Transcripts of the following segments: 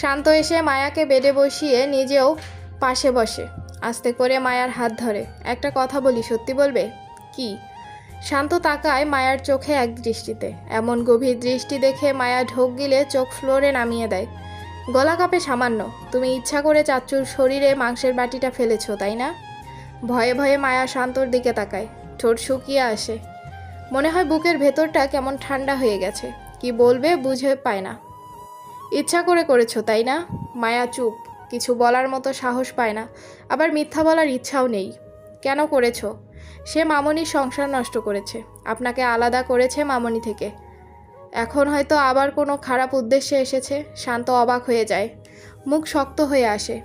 শান্ত এসে মায়াকে বেডে বসিয়ে নিজেও পাশে বসে। আস্তে করে মায়ার হাত ধরে। একটা কথা বলি, সত্যি বলবে? কি? শান্ত তাকায় মায়ার চোখে এক দৃষ্টিতে। এমন গভীর দৃষ্টি দেখে মায়া ঢোক গিলে চোখ ফ্লোরে নামিয়ে দেয়। গলা কাপে সামান্য। তুমি ইচ্ছা করে চাচ্চুর শরীরে মাংসের বাটিটা ফেলেছ, তাই না? ভয়ে ভয়ে মায়া শান্তর দিকে তাকায়। ঠোঁট শুকিয়ে আসে। মনে হয় বুকের ভেতরটা কেমন ঠান্ডা হয়ে গেছে। কি বলবে বুঝে পায় না। ইচ্ছা করে করেছ, তাই না? মায়া, চুপ। কিছু বলার মতো সাহস পায় না। আবার মিথ্যা বলার ইচ্ছাও নেই। কেন করেছ? সে মামনির সংসার নষ্ট করেছে। আপনাকে আলাদা করেছে মামনি থেকে। এখন হয়তো আবার কোনো খারাপ উদ্দেশ্যে এসেছে, শান্ত অবাক হয়ে যায়। মুখ শক্ত হয়ে আসে।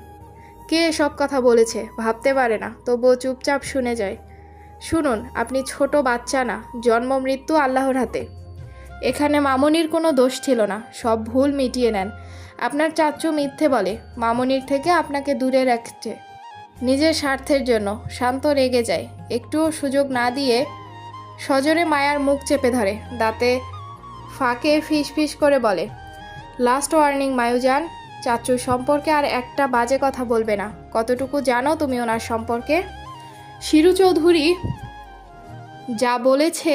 কে সব কথা বলেছে? ভাবতে পারে না, তবুও চুপচাপ শুনে যায়। শুনুন, আপনি ছোট বাচ্চা না, জন্ম মৃত্যু আল্লাহর হাতে। এখানে মামনির কোনো দোষ ছিল না, সব ভুল মিটিয়ে নেন। আপনার চাচু মিথ্যে বলে, মামনির থেকে আপনাকে দূরে রাখছে। নিজের স্বার্থের জন্য, শান্ত রেগে যায়। একটুও সুযোগ না দিয়ে সজরে মায়ার মুখ চেপে ধরে, দাঁতে ফাঁকে ফিস ফিস করে বলে লাস্ট ওয়ার্নিং মায়ুজান। চাচুর সম্পর্কে আর একটা বাজে কথা বলবে না। কতটুকু জানো তুমি ওনার সম্পর্কে? শিরু চৌধুরী যা বলেছে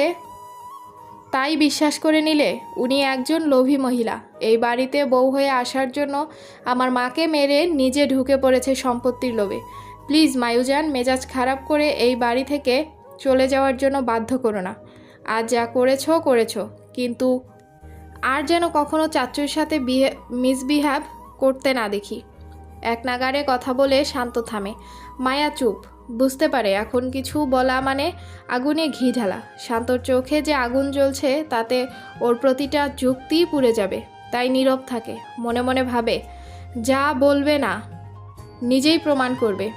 তাই বিশ্বাস করে নিলে উনি একজন লোভী মহিলা। এই বাড়িতে বউ হয়ে আসার জন্য আমার মাকে মেরে নিজে ঢুকে পড়েছে সম্পত্তির লোভে। প্লিজ, মায়ুজান, মেজাজ খারাপ করে এই বাড়ি থেকে চলে যাওয়ার জন্য বাধ্য করো না। আজ যা করেছ, করেছ, কিন্তু আর যেন কখনো চাচুর সাথে বিহে, মিসবিহেভ করতে না দেখি। এক নাগারে কথা বলে শান্ত থামে। মায়া, চুপ। বুঝতে পারে, এখন কিছু বলা মানে আগুনে ঘি ঢালা। শান্তর চোখে যে আগুন জ্বলছে, তাতে ওর প্রতিটা যুক্তিই পুড়ে যাবে, তাই নীরব থাকে, মনে মনে ভাবে, যা বলবে না, নিজেই প্রমাণ করবে।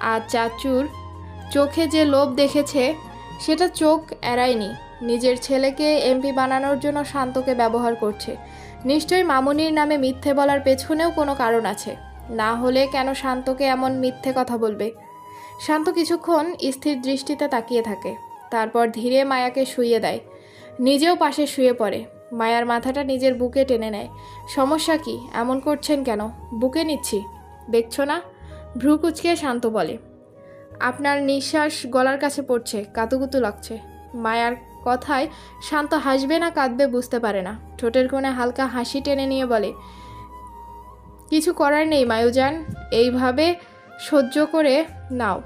আর চাচুর চোখে যে লোভ দেখেছে, সেটা চোখ এড়ায়নি। নিজের ছেলেকে এমপি বানানোর জন্য শান্তকে ব্যবহার করছে। নিশ্চয়ই মামুনির নামে মিথ্যে বলার পেছনেও কোনো কারণ আছে। না হলে কেন শান্তকে এমন মিথ্যে কথা বলবে? শান্ত কিছুক্ষণ স্থির দৃষ্টিতে তাকিয়ে থাকে। তারপর ধীরে মায়াকে শুইয়ে দেয়। নিজেও পাশে শুয়ে পড়ে। মায়ার মাথাটা নিজের বুকে টেনে নেয়। সমস্যা কি? এমন করছেন কেন? বুকে নিচ্ছি। দেখছ না? ভ্রু কুচকে শান্ত বলে। আপনার নিঃশ্বাস গলার কাছে পড়ছে কাতুকুতু লাগছে। মায়ার কথায় শান্ত হাসবে না, কাঁদবে বুঝতে পারে না। ঠোঁটের কোণে হালকা হাসি টেনে নিয়ে বলে, কিছু করার নেই, মায়ুজান। এইভাবে সহ্য করে নাও।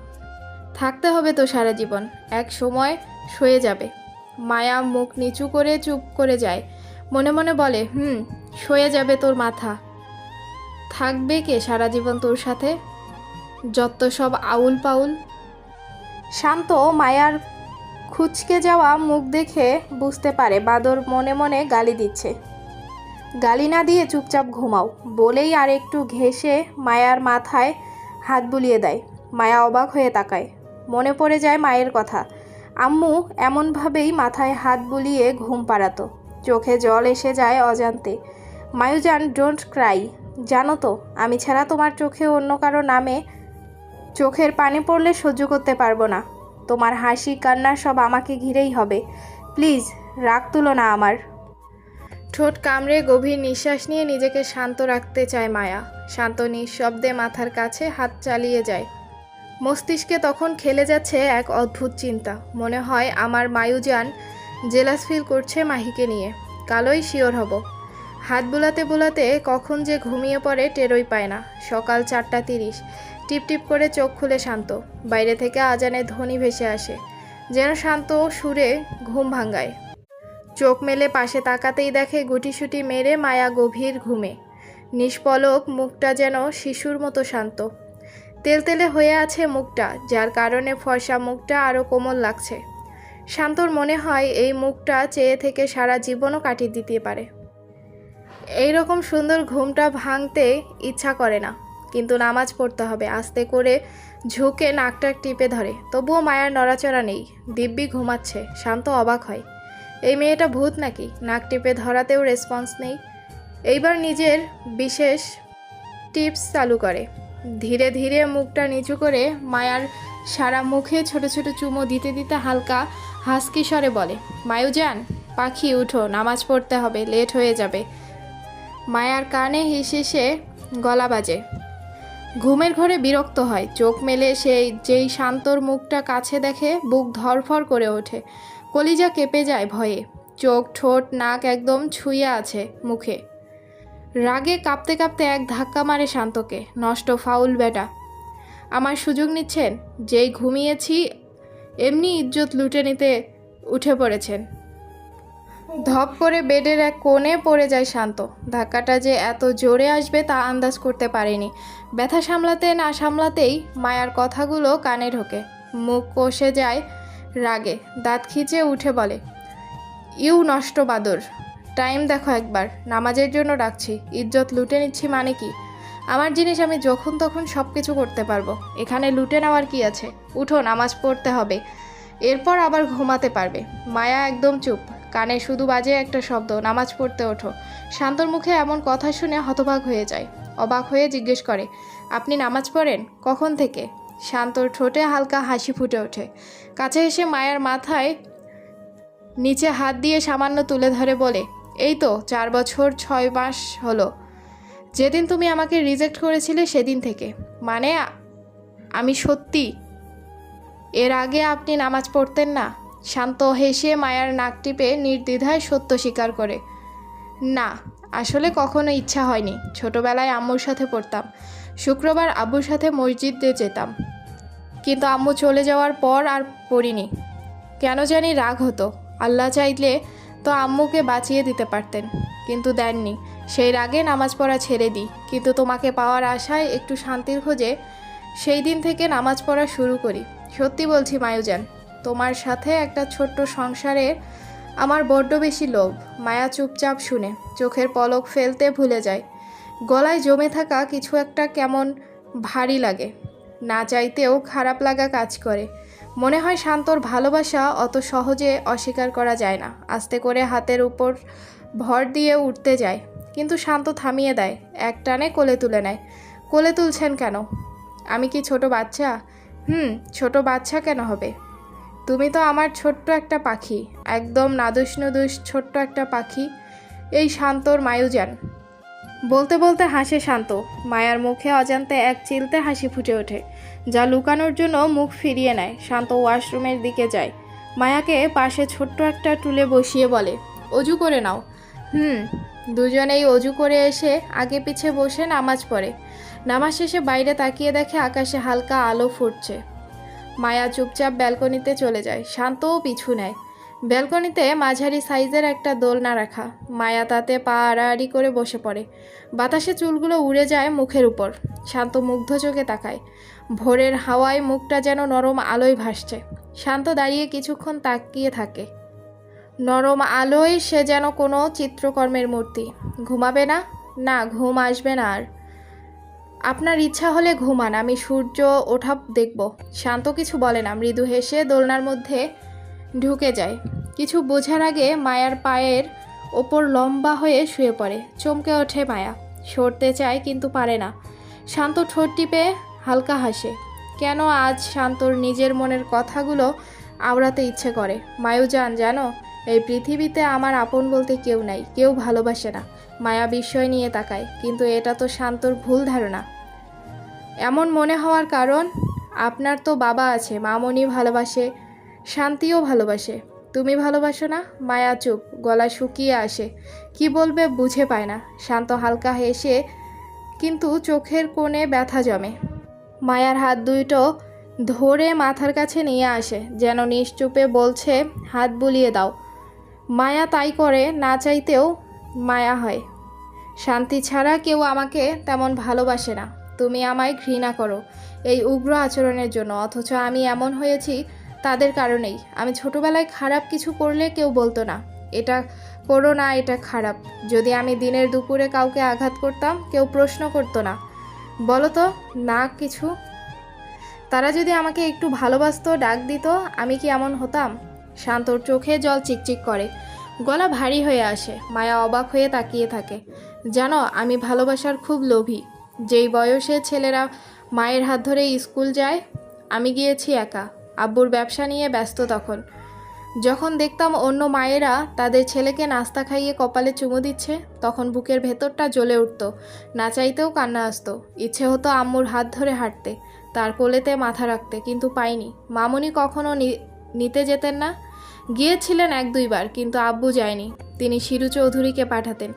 থাকতে হবে তো সারা জীবন। এক সময় সয়ে যাবে। মায়া মুখ নিচু করে চুপ করে যায়। মনে মনে বলে, হুম, সয়ে যাবে তোর মাথা। থাকবে কে সারা জীবন তোর সাথে? যত সব আউল পাউল। শান্ত মায়ার খুচকে যাওয়া মুখ দেখে বুঝতে পারে, বাদর মনে মনে গালি দিচ্ছে। গালি না দিয়ে চুপচাপ ঘুমাও। বলেই আর একটু ঘেসে মায়ার মাথায় হাত বুলিয়ে দেয়। মায়া অবাক হয়ে তাকায়। মনে পড়ে যায় মায়ের কথা। আম্মু এমনভাবেই মাথায় হাত বুলিয়ে ঘুম পাড়াতো। চোখে জল এসে যায় অজান্তে। মায়ুজান ডোন্ট ক্রাই জানো তো, আমি ছাড়া তোমার চোখে অন্য কারও নামে চোখের পানি পড়লে সহ্য করতে পারব না। তোমার হাসি, কান্না সব আমাকে ঘিরেই হবে। প্লিজ, রাগ তুলো না আমার। ঠোঁট কামড়ে গভীর নিঃশ্বাস নিয়ে নিজেকে শান্ত রাখতে চায় মায়া। শান্ত নিঃশব্দে মাথার কাছে হাত চালিয়ে যায়। মস্তিষ্কে তখন খেলে যাচ্ছে এক অদ্ভুত চিন্তা। মনে হয় আমার মায়ুজান জেলাস ফিল করছে মাহিকে নিয়ে। কালোই শিওর হব। হাত বুলাতে বুলাতে কখন যে ঘুমিয়ে পড়ে টেরই পায় না। সকাল চারটা তিরিশ। টিপ টিপ করে চোখ খুলে শান্ত। বাইরে থেকে আজানের ধ্বনি ভেসে আসে। যেন শান্ত সুরে ঘুম ভাঙ্গায়। চোখ মেলে পাশে তাকাতেই দেখে গুটিসুটি মেরে মায়া গভীর ঘুমে। নিষ্পলক মুখটা যেন শিশুর মতো শান্ত। তেলতেলে হয়ে আছে মুখটা, যার কারণে ফর্সা মুখটা আরও কোমল লাগছে। শান্তর মনে হয় এই মুখটা চেয়ে থেকে সারা জীবনও কাটিয়ে দিতে পারে। এই রকম সুন্দর ঘুমটা ভাঙতে ইচ্ছা করে না, কিন্তু নামাজ পড়তে হবে, আস্তে করে ঝুঁকে নাকটা টিপে ধরে। তবুও মায়ার নড়াচড়া নেই, দিব্যি ঘুমাচ্ছে, শান্ত অবাক হয়। এই মেয়েটা ভূত নাকি? নাক টিপে ধরাতেও রেসপন্স নেই। এইবার নিজের বিশেষ টিপস চালু করে। ধীরে ধীরে মুখটা নিচু করে মায়ার সারা মুখে ছোট ছোট চুমো দিতে দিতে হালকা হাসকি স্বরে বলে, মায়ুজান, পাখি, উঠো, নামাজ পড়তে হবে, লেট হয়ে যাবে। মায়ার কানে হিসেসে গলা বাজে। ঘুমের ঘরে বিরক্ত হয়, চোখ মেলে সেই, যেই শান্তর মুখটা কাছে দেখে বুক ধরফর করে ওঠে। কলিজা কেঁপে যায় ভয়ে, চোখ ঠোঁট নাক একদম ছুঁয়ে আছে মুখে। রাগে কাঁপতে কাঁপতে এক ধাক্কা মারে শান্তকে। নষ্ট ফাউল বেটা। আমার সুযোগ নিচ্ছেন? যেই ঘুমিয়েছি, এমনি ইজ্জত লুটে নিতে উঠে পড়েছেন। ধপ করে বেডের এক কোণে পড়ে যায় শান্ত। ধাক্কাটা যে এত জোরে আসবে তা আন্দাজ করতে পারেনি। ব্যথা সামলাতে না সামলাতেই মায়ার কথাগুলো কানে ঢোকে। মুখ কষে যায় রাগে। দাঁত খিচে উঠে বলে, ইউ নষ্ট বাদর। টাইম দেখো একবার, নামাজের জন্য ডাকছি, ইজ্জত লুটে নিচ্ছি মানে কি? আমার জিনিস আমি যখন তখন সব কিছু করতে পারব। এখানে লুটে নেওয়ার কি আছে? উঠো, নামাজ পড়তে হবে। এরপর আবার ঘুমাতে পারবে। মায়া একদম চুপ। কানে শুধু বাজে একটা শব্দ, নামাজ পড়তে ওঠো। শান্তর মুখে এমন কথা শুনে হতবাক হয়ে যায়। অবাক হয়ে জিজ্ঞেস করে, আপনি নামাজ পড়েন? কখন থেকে? শান্তর ঠোঁটে হালকা হাসি ফুটে ওঠে। কাছে এসে মায়ের মাথায় নিচে হাত দিয়ে সামান্য তুলে ধরে বলে এই তো চার বছর ছয় মাস হলো। যেদিন তুমি আমাকে রিজেক্ট করেছিলে সেদিন থেকে। মানে আমি সত্যি, এর আগে আপনি নামাজ পড়তেন না। শান্ত হেসে মায়ার নাক টিপে নির্দ্বিধায় সত্য স্বীকার করে। না, আসলে কখনো ইচ্ছা হয়নি। ছোটবেলায় আম্মুর সাথে পড়তাম। শুক্রবার আব্বুর সাথে মসজিদে যেতাম। কিন্তু আম্মু চলে যাওয়ার পর আর পড়িনি। কেন জানি রাগ হতো। আল্লাহ চাইলে তো আম্মুকে বাঁচিয়ে দিতে পারতেন, কিন্তু দেননি। সেই রাগে নামাজ পড়া ছেড়ে দিই, কিন্তু তোমাকে পাওয়ার আশায় একটু শান্তির খোঁজে সেই দিন থেকে নামাজ পড়া শুরু করি। সত্যি বলছি, মায়ুজান, তোমার সাথে একটা ছোট্ট সংসারে আমার বড্ড বেশি লোভ। মায়া চুপচাপ শুনে চোখের পলক ফেলতে ভুলে যায়। গলায় জমে থাকা কিছু একটা কেমন ভারী লাগে। না চাইতেও খারাপ লাগা কাজ করে। মনে হয় শান্তর ভালোবাসা অত সহজে অস্বীকার করা যায় না। আস্তে করে হাতের উপর ভর দিয়ে উঠতে যায়। কিন্তু শান্ত থামিয়ে দেয়, এক টানে কোলে তুলে নেয়। কোলে তুলছেন কেন? আমি কি ছোট বাচ্চা? হুম, ছোট বাচ্চা কেন হবে? তুমি তো আমার ছোট্ট একটা পাখি, একদম নাদুস নুদুস ছোট্ট একটা পাখি, এই শান্তর মায়ুজান। বলতে বলতে হাসে শান্ত, মায়ার মুখে অজান্তে এক চিলতে হাসি ফুটে ওঠে। যা লুকানোর জন্য মুখ ফিরিয়ে নেয়, শান্ত ওয়াশরুমের দিকে যায়। মায়াকে পাশে ছোট্ট একটা টুলে বসিয়ে বলে অজু করে নাও। হুম, দুজনেই অজু করে এসে আগে পিছে বসে নামাজ পড়ে। নামাজ শেষে বাইরে তাকিয়ে দেখে আকাশে হালকা আলো ফুটছে। মায়া চুপচাপ ব্যালকনিতে চলে যায়, শান্তও পিছু নেয়। ব্যালকনিতে মাঝারি সাইজের একটা দোলনা রাখা। মায়া তাতে পা আড়াআড়ি করে বসে পড়ে। বাতাসে চুলগুলো উড়ে যায় মুখের উপর। শান্ত মুগ্ধ চোখে তাকায়। ভোরের হাওয়ায় মুখটা যেন নরম আলোয় ভাসছে। শান্ত দাঁড়িয়ে কিছুক্ষণ তাকিয়ে থাকে। নরম আলোয় সে যেন কোনো চিত্রকর্মের মূর্তি। ঘুমাবে না? না, ঘুম আসবে না আর। আপনার ইচ্ছা হলে ঘুমান, আমি সূর্য ওঠা দেখব। শান্ত কিছু বলে না, মৃদু হেসে দোলনার মধ্যে ঢুকে যায়। কিছু বোঝার আগে মায়ার পায়ের ওপর লম্বা হয়ে শুয়ে পড়ে। চমকে ওঠে মায়া। সরতে চায়, কিন্তু পারে না। শান্ত ঠোঁট টিপে হালকা হাসে। কেন আজ শান্তর নিজের মনের কথাগুলো আওড়াতে ইচ্ছে করে? মায়ুজান, জানো, এই পৃথিবীতে আমার আপন বলতে কেউ নাই, কেউ ভালোবাসে না। মায়া বিস্ময় নিয়ে তাকায়, কিন্তু এটা তো শান্তর ভুল ধারণা। এমন মনে হওয়ার কারণ, আপনার তো বাবা আছে, মামনি ভালোবাসে, শান্তিও ভালোবাসে। তুমি ভালোবাসো না? মায়া চুপ, গলা শুকিয়ে আসে। কি বলবে বুঝে পায় না। শান্ত হালকা হেসে, কিন্তু চোখের কোণে ব্যথা জমে। মায়ার হাত দুইটো ধরে মাথার কাছে নিয়ে আসে, যেন নিশ্চুপে বলছে, হাত বুলিয়ে দাও। মায়া তাই করে, না চাইতেও মায়া হয়। শান্তি ছাড়া কেউ আমাকে তেমন ভালোবাসে না। তুমি আমায় ঘৃণা করো এই উগ্র আচরণের জন্য, অথচ আমি এমন হয়েছি তাদের কারণেই। আমি ছোটবেলায় খারাপ কিছু করলে কেউ বলতো না, এটা করো না, এটা খারাপ। যদি আমি দিনের দুপুরে কাউকে আঘাত করতাম, কেউ প্রশ্ন করতো না বলো তো, না কিছু? তারা যদি আমাকে একটু ভালোবাসতো, ডাক দিত, আমি কি এমন হতাম? শান্তর চোখে জল চিকচিক করে। গলা ভারী হয়ে আসে, মায়া অবাক হয়ে তাকিয়ে থাকে। জানো, আমি ভালোবাসার খুব লোভী। যেই বয়সে ছেলেরা মায়ের হাত ধরে স্কুল যায়, আমি গিয়েছি একা। আব্বুর ব্যবসা নিয়ে ব্যস্ত তখন। যখন দেখতাম অন্য মায়েরা তাদের ছেলেকে নাস্তা খাইয়ে কপালে চুমু দিচ্ছে, তখন বুকের ভেতরটা জ্বলে উঠত। না চাইতেও কান্না আসতো। ইচ্ছে হতো আম্মুর হাত ধরে হাঁটতে। তার কোলেতে মাথা রাখতে, কিন্তু পাইনি। মামুনি কখনো নি- নিতে যেতেন না। গিয়েছিলেন এক দুইবার, কিন্তু আব্বু যায়নি। তিনি শিরু চৌধুরীকে পাঠাতেন।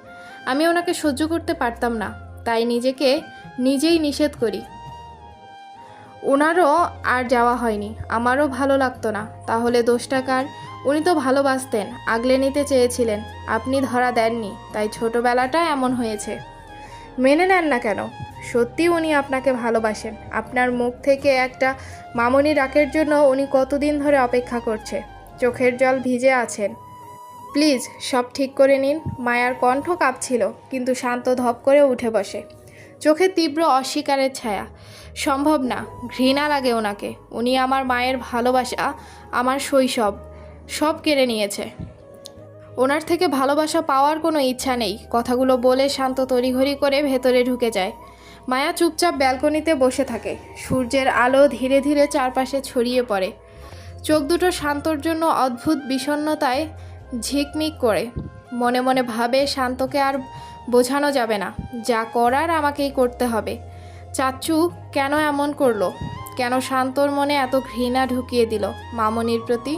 আমি ওনাকে সহ্য করতে পারতাম না। তাই নিজেকে নিজেই নিষেধ করি। ওনারও আর যাওয়া হয়নি। আমারও ভালো লাগতো না। তাহলে দোষটা কার? উনি তো ভালোবাসতেন, আগলে নিতে চেয়েছিলেন। আপনি ধরা দেননি, তাই ছোটবেলাটা এমন হয়েছে। মেনে নেন না কেন? সত্যি উনি আপনাকে ভালোবাসেন। আপনার মুখ থেকে একটা মামনি ডাকের জন্য উনি কতদিন ধরে অপেক্ষা করছে। চোখের জল ভিজে আছেন। প্লিজ, সব ঠিক করে নিন। মায়ার কণ্ঠ কাঁপছিল, কিন্তু শান্ত ধপ করে উঠে বসে। চোখে তীব্র অস্বীকারের ছায়া। সম্ভব না, ঘৃণা লাগে ওনাকে উনি আমার মায়ের ভালোবাসা, আমার শৈশব। সব কেড়ে নিয়েছে। ওনার থেকে ভালোবাসা পাওয়ার কোনো ইচ্ছা নেই। কথাগুলো বলে শান্ত তড়িঘড়ি করে ভেতরে ঢুকে যায়। মায়া চুপচাপ ব্যালকনিতে বসে থাকে। সূর্যের আলো ধীরে ধীরে চারপাশে ছড়িয়ে পড়ে। চোখ দুটো শান্তর জন্য অদ্ভুত বিষণ্ণতায় ঝিকমিক করে। মনে মনে ভাবে, শান্তকে আর বোঝানো যাবে না। যা করার আমাকেই করতে হবে। চাচ্চু কেন এমন করল? কেন শান্তর মনে এত ঘৃণা ঢুকিয়ে দিল? মামনির প্রতি